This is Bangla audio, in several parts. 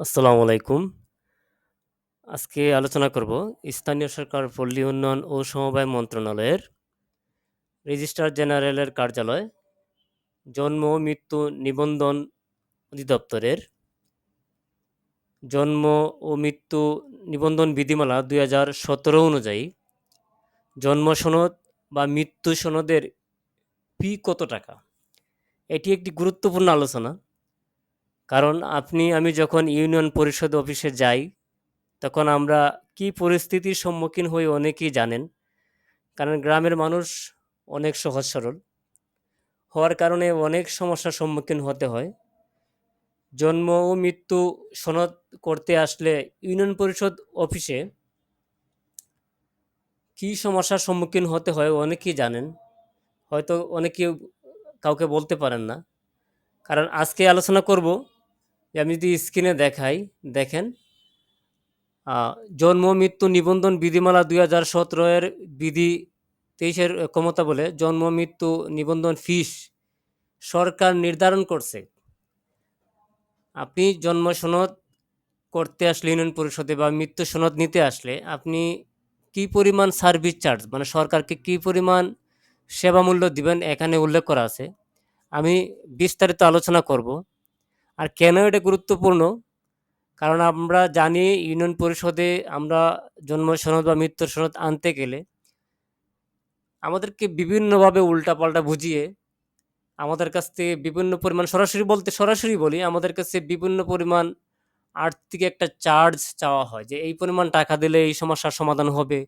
আসসালামু আলাইকুম। আজকে আলোচনা করব স্থানীয় সরকার পল্লী উন্নয়ন ও সমবায় মন্ত্রণালয়ের রেজিস্ট্রার জেনারেলের কার্যালয়, জন্ম মৃত্যু নিবন্ধন অধিদপ্তরের জন্ম ও মৃত্যু নিবন্ধন বিধিমালা ২০১৭ অনুযায়ী জন্ম সনদ বা মৃত্যু সনদের ফি কত টাকা? এটি একটি গুরুত্বপূর্ণ আলোচনা। কারণ আপনি আমি যখন ইউনিয়ন পরিষদ অফিসে যাই, তখন আমরা কি পরিস্থিতির সম্মুখীন হই অনেকেই জানেন। কারণ গ্রামের মানুষ অনেক সহজ সরল। হওয়ার কারণে অনেক সমস্যার সম্মুখীন হতে হয়। জন্ম ও মৃত্যু সনদ করতে আসলে ইউনিয়ন পরিষদ অফিসে কি সমস্যার সম্মুখীন হতে হয় অনেকেই জানেন। হয়তো অনেকে কাউকে বলতে পারেন না। কারণ আজকে আলোচনা করব আমি যদি স্ক্রিনে দেখাই, দেখেন জন্ম মৃত্যু নিবন্ধন বিধিমালা ২০১৭ এর বিধি তেইশের ক্ষমতা বলে জন্ম মৃত্যু নিবন্ধন ফিস সরকার নির্ধারণ করছে। আপনি জন্ম সনদ করতে আসলে ইউনিয়ন পরিষদে বা মৃত্যু সনদ নিতে আসলে আপনি কি পরিমাণ সার্ভিস চার্জ মানে সরকারকে কি পরিমাণ সেবা মূল্য দিবেন এখানে উল্লেখ করা আছে। আমি বিস্তারিত আলোচনা করব। আর কেন এটা গুরুত্বপূর্ণ? কারণ আমরা জানি ইউনিয়ন পরিষদে আমরা জন্ম সনদ বা মৃত্যুর সনদ আনতে গেলে আমাদেরকে বিভিন্নভাবে উল্টাপাল্টা বুঝিয়ে আমাদের কাছ থেকে বিভিন্ন পরিমাণ সরাসরি বলতে সরাসরি বলি, আমাদের কাছে বিভিন্ন পরিমাণ আর্থিক একটা চার্জ চাওয়া হয় যে এই পরিমাণ টাকা দিলে এই সমস্যার সমাধান হবে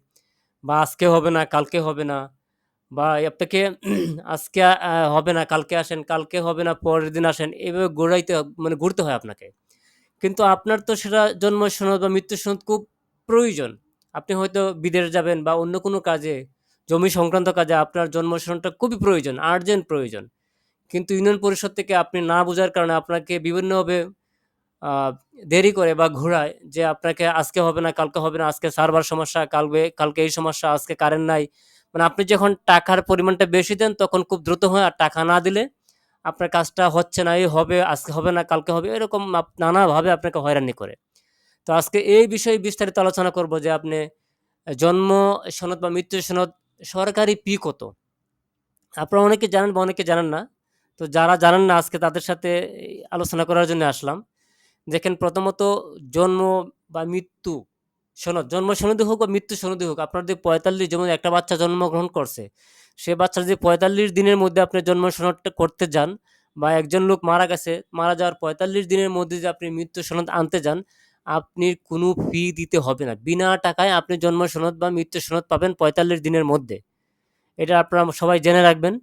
বা আজকে হবে না, কালকে হবে না বা আপনাকে আজকে হবে না, কালকে আসেন, কালকে হবে না, পরের দিন আসেন। এভাবে ঘুরাইতে মানে ঘুরতে হয় আপনাকে। কিন্তু আপনার তো সেটা জন্ম সনদ বা মৃত্যু সনদ খুব প্রয়োজন। আপনি হয়তো বিদেশ যাবেন বা অন্য কোনো কাজে, জমি সংক্রান্ত কাজে আপনার জন্ম সনদটা খুবই প্রয়োজন, আর্জেন্ট প্রয়োজন। কিন্তু ইউনিয়ন পরিষদ থেকে আপনি না বোঝার কারণে আপনাকে বিভিন্নভাবে দেরি করে বা ঘোরায় যে আপনাকে আজকে হবে না, কালকে হবে না, আজকে সার্ভার সমস্যা, কালকে কালকে এই সমস্যা, আজকে কারেন্ট নাই। মানে আপনি যখন টাকার পরিমাণটা বেশি দেন তখন খুব দ্রুত হয় আর টাকা না দিলে আপনার কাজটা হচ্ছে না, এই হবে, আজকে হবে না, কালকে হবে। এরকম নানাভাবে আপনাকে হয়রানি করে। তো আজকে এই বিষয়ে বিস্তারিত আলোচনা করব যে আপনি জন্ম সনদ বা মৃত্যু সনদ সরকারি পি কত? আপনারা অনেকে জানেন বা অনেকে জানেন না। তো যারা জানেন না আজকে তাদের সাথে আলোচনা করার জন্য আসলাম। দেখেন প্রথমত জন্ম বা মৃত্যু সনদ, জন্ম সনদই হোক বা মৃত্যু সনদই হোক, আপনার যদি ৪৫ যেমন একটা বাচ্চা জন্মগ্রহণ করছে, সে বাচ্চার যদি ৪৫ দিনের মধ্যে আপনি জন্ম সনদটা করতে যান বা একজন লোক মারা গেছে, মারা যাওয়ার ৪৫ দিনের মধ্যে যদি আপনি মৃত্যু সনদ আনতে যান, আপনি কোনো ফি দিতে হবে না। বিনা টাকায় আপনি জন্ম সনদ বা মৃত্যু সনদ পাবেন ৪৫ দিনের মধ্যে। এটা আপনারা সবাই জেনে রাখবেন।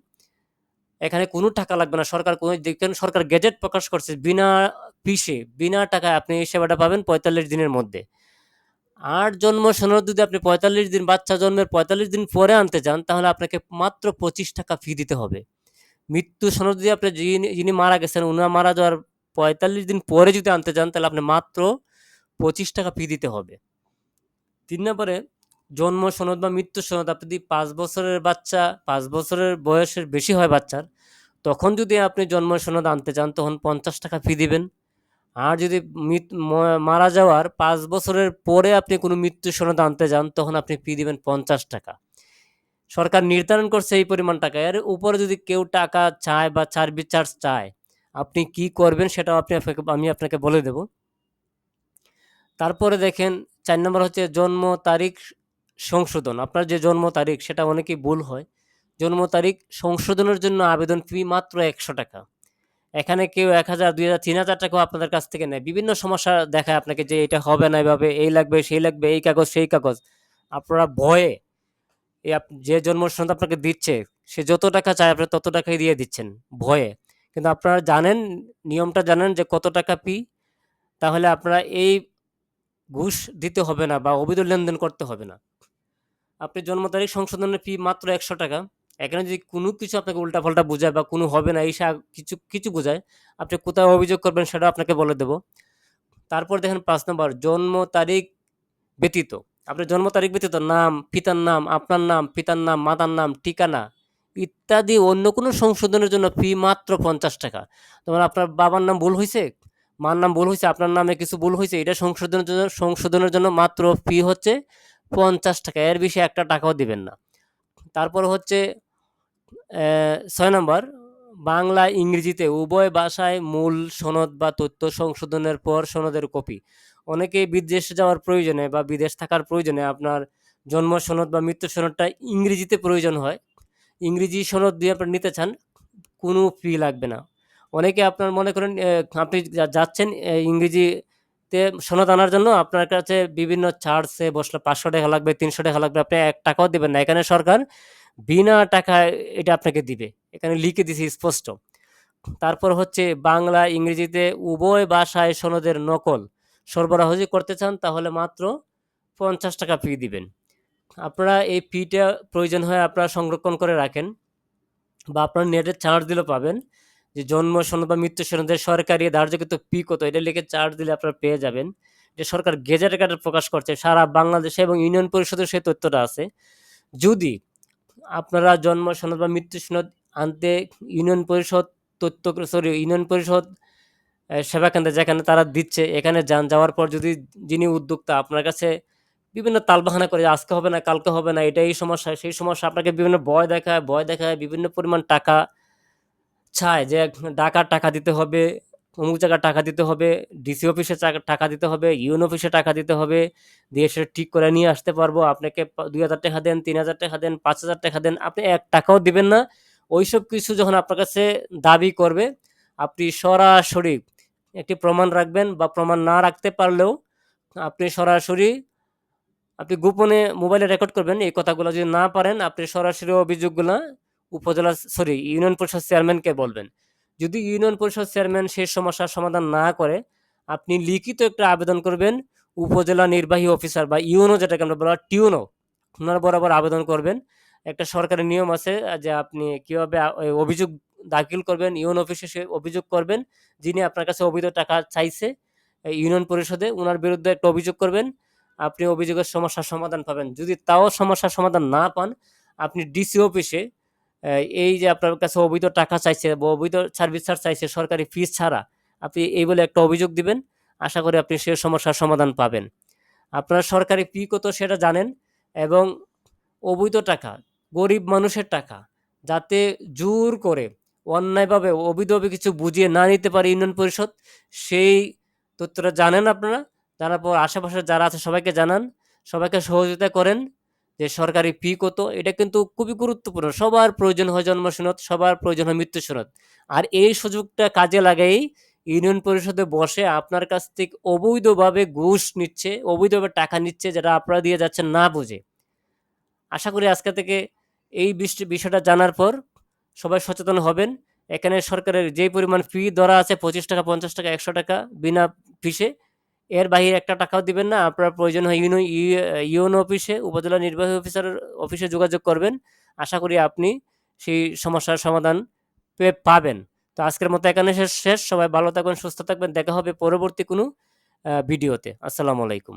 এখানে কোনো টাকা লাগবে না। সরকার কোনো দেখবেন সরকার গেজেট প্রকাশ করছে বিনা পিসে বিনা টাকায় আপনি এই সেবাটা পাবেন ৪৫ দিনের মধ্যে। আর জন্ম সনদ যদি আপনি ৪৫ দিন বাচ্চা জন্মের ৪৫ দিন পরে আনতে চান তাহলে আপনাকে মাত্র ৳২৫ ফি দিতে হবে। মৃত্যু সনদ যদি আপনি যিনি মারা গেছেন, উনার মারা যাওয়ার ৪৫ দিন পরে যদি আনতে চান তাহলে আপনি মাত্র ৳২৫ ফি দিতে হবে। তিন নম্বরে জন্ম সনদ বা মৃত্যু সনদ আপনি যদি ৫ বছরের বাচ্চা, পাঁচ বছরের বয়সের বেশি হয় বাচ্চার, তখন যদি আপনি জন্ম সনদ আনতে চান তখন ৳৫০ ফি দিবেন। আর যদি মারা যাওয়ার পাঁচ বছরের পরে আপনি কোনো মৃত্যু সনদ আনতে যান, তখন আপনি ফি দিবেন ৳৫০ সরকার নির্ধারণ করছে এই পরিমাণ টাকা। এর উপরে যদি কেউ টাকা চায় বা সার্ভিস চার্জ চায়, আপনি কি করবেন সেটাও আপনি আপনাকে আমি আপনাকে বলে দেব। তারপরে দেখেন চার নম্বর হচ্ছে জন্ম তারিখ সংশোধন। আপনার যে জন্ম তারিখ সেটা অনেকেই ভুল হয়। জন্ম তারিখ সংশোধনের জন্য আবেদন ফি মাত্র ৳১০০ এখানে কেউ ৳১,০০০, ৳২,০০০, ৳৩,০০০ আপনাদের কাছ থেকে নেয়। বিভিন্ন সমস্যা দেখায় আপনাকে যে এটা হবে না এভাবে, এই লাগবে, সেই লাগবে, এই কাগজ, সেই কাগজ। আপনারা ভয়ে এই যে জন্ম সনদ আপনাকে দিচ্ছে, সে যত টাকা চায় আপনি তত টাকাই দিয়ে দিচ্ছেন ভয়ে। কিন্তু আপনারা জানেন, নিয়মটা জানেন যে কত টাকা পি তাহলে আপনারা এই ঘুষ দিতে হবে না বা অবৈধ লেনদেন করতে হবে না। আপনি জন্ম তারিখ সংশোধনের ফি মাত্র ৳১০০ এখানে যদি কোনো কিছু আপনাকে উল্টাপাল্টা বুঝায় বা কোনো হবে না এই কিছু কিছু বোঝায় আপনি কোথায় অভিযোগ করবেন সেটাও আপনাকে বলে দেব। তারপর দেখেন পাঁচ নম্বর জন্ম তারিখ ব্যতীত, আপনার জন্ম তারিখ ব্যতীত নাম, পিতার নাম, আপনার নাম, পিতার নাম, মাতার নাম, ঠিকানা ইত্যাদি অন্য কোনো সংশোধনের জন্য ফি মাত্র ৳৫০ যেমন আপনার বাবার নাম ভুল হয়েছে মার নাম ভুল হয়েছে আপনার নামে কিছু ভুল হয়েছে এটা সংশোধনের জন্য সংশোধনের জন্য মাত্র ফি হচ্ছে ৳৫০ এর বেশি একটা টাকাও দিবেন না। তারপর হচ্ছে ৬ নাম্বার বাংলা, ইংরেজিতে উভয় ভাষায় মূল সনদ বা তথ্য সংশোধনের পর সনদের কপি। অনেকেই বিদেশে যাওয়ার প্রয়োজনে বা বিদেশ থাকার প্রয়োজনে আপনার জন্ম সনদ বা মৃত্যু সনদটা ইংরেজিতে প্রয়োজন হয়। ইংরেজি সনদ দিয়ে আপনি নিতে চান, কোনো ফি লাগবে না। অনেকে আপনার মনে করেন আপনি যাচ্ছেন ইংরেজিতে সনদ আনার জন্য আপনার কাছে বিভিন্ন চার্জে বসলে ৳৫০০ লাগবে, ৳৩০০ লাগবে, আপনি এক টাকাও দেবেন না। এখানে সরকার বিনা টাকায় এটা আপনাকে দিবে। এখানে লিখে দিছে স্পষ্ট। তারপর হচ্ছে বাংলা, ইংরেজিতে উভয় ভাষায় সনদের নকল সরবরাহ যদি করতে চান তাহলে মাত্র ৳৫০ ফি দিবেন। আপনারা এই ফিটা প্রয়োজন হয় আপনারা সংরক্ষণ করে রাখেন বা আপনার নেটে চার্জ দিলেও পাবেন। যে জন্ম সনদ বা মৃত্যু সনদের সরকারি ধার্যকৃত ফি কত এটা লিখে চার্জ দিলে আপনারা পেয়ে যাবেন। যে সরকার গেজেট আকারে প্রকাশ করছে। সারা বাংলাদেশে এবং ইউনিয়ন পরিষদের সেই তথ্যটা আছে। যদি আপনারা জন্ম সনদ বা মৃত্যু সনদ আনতে ইউনিয়ন পরিষদ তথ্য সরি ইউনিয়ন পরিষদ সেবা কেন্দ্রে যেখানে তারা দিচ্ছে এখানে যান, যাওয়ার পর যদি যিনি উদ্যোক্তা আপনার কাছে বিভিন্ন তালবাহানা করে আজকে হবে না, কালকে হবে না, এটা এই সমস্যা, সেই সমস্যা আপনাকে বিভিন্ন ভয় দেখায়, ভয় দেখায় বিভিন্ন পরিমাণ টাকা চায় যে ডাকার টাকা দিতে হবে, অমুক জায়গায় টাকা দিতে হবে, ডিসি অফিসে টাকা দিতে হবে, ইউন অফিসে টাকা দিতে হবে, দিয়ে সেটা ঠিক করে নিয়ে আসতে পারব। আপনাকে দুই হাজার টাকা দেন, ৳৩,০০০ দেন, ৳৫,০০০ দেন, আপনি এক টাকাও দিবেন না। ওইসব কিছু যখন আপনার কাছে দাবি করবে, আপনি সরাসরি একটি প্রমাণ রাখবেন বা প্রমাণ না রাখতে পারলেও আপনি সরাসরি আপনি গোপনে মোবাইলে রেকর্ড করবেন। এই কথাগুলো যদি না পারেন আপনি সরাসরি অভিযোগগুলা উপজেলা সরি ইউনিয়ন পরিষদ চেয়ারম্যানকে বলবেন। যদি ইউনিয়ন পরিষদ চেয়ারম্যান সেই সমস্যার সমাধান না করে, আপনি লিখিত একটা আবেদন করবেন উপজেলা নির্বাহী অফিসার বা ইউনো যেটাকে আমরা বলা টিউনো, উনার বরাবর আবেদন করবেন। একটা সরকারি নিয়ম আছে যে আপনি কীভাবে অভিযোগ দাখিল করবেন, ইউনো অফিসে সে অভিযোগ করবেন। যিনি আপনার কাছে অবৈধ টাকা চাইছে ইউনিয়ন পরিষদে ওনার বিরুদ্ধে একটা অভিযোগ করবেন। আপনি অভিযোগের সমস্যার সমাধান পাবেন। যদি তাও সমস্যার সমাধান না পান, আপনি ডিসি অফিসে এই যে আপনার কাছে অবৈধ টাকা চাইছে বা অবৈধ সার্ভিস চার্জ চাইছে সরকারি ফিস ছাড়া, আপনি এই বলে একটা অভিযোগ দিবেন। আশা করি আপনি সে সমস্যার সমাধান পাবেন। আপনারা সরকারি ফি কত সেটা জানেন এবং অবৈধ টাকা, গরিব মানুষের টাকা যাতে জোর করে অন্যায়ভাবে অবৈধভাবে কিছু বুঝিয়ে না নিতে পারে ইউনিয়ন পরিষদ, সেই তথ্যটা জানেন আপনারা। জানার পর আশেপাশে যারা আছে সবাইকে জানান, সবাইকে সহযোগিতা করেন যে সরকারি ফি কত। এটা কিন্তু খুবই গুরুত্বপূর্ণ। সবার প্রয়োজন হয় জন্ম সনদ, সবার প্রয়োজন হয় মৃত্যু সনদ। আর এই সুযোগটা কাজে লাগায়েই ইউনিয়ন পরিষদে বসে আপনার কাছ থেকে অবৈধভাবে ঘুষ নিচ্ছে, অবৈধভাবে টাকা নিচ্ছে যেটা আপনারা দিয়ে যাচ্ছেন না বুঝে। আশা করি আজকে থেকে এই বিষ বিষয়টা জানার পর সবাই সচেতন হবেন। এখানে সরকারের যেই পরিমাণ ফি ধরা আছে ৳২৫, ৳৫০, ৳১০০ বিনা ফিসে, এর বাহিরে একটা টাকাও দিবেন না। আপনার প্রয়োজন হয় ইউনো ইউনো অফিসে, উপজেলা নির্বাহী অফিসার অফিসে যোগাযোগ করবেন। আশা করি আপনি সেই সমস্যার সমাধান পাবেন। তো আজকের মতো এখানে শেষ। সবাই ভালো থাকবেন, সুস্থ থাকবেন। দেখা হবে পরবর্তী কোনো ভিডিওতে। আসসালামু আলাইকুম।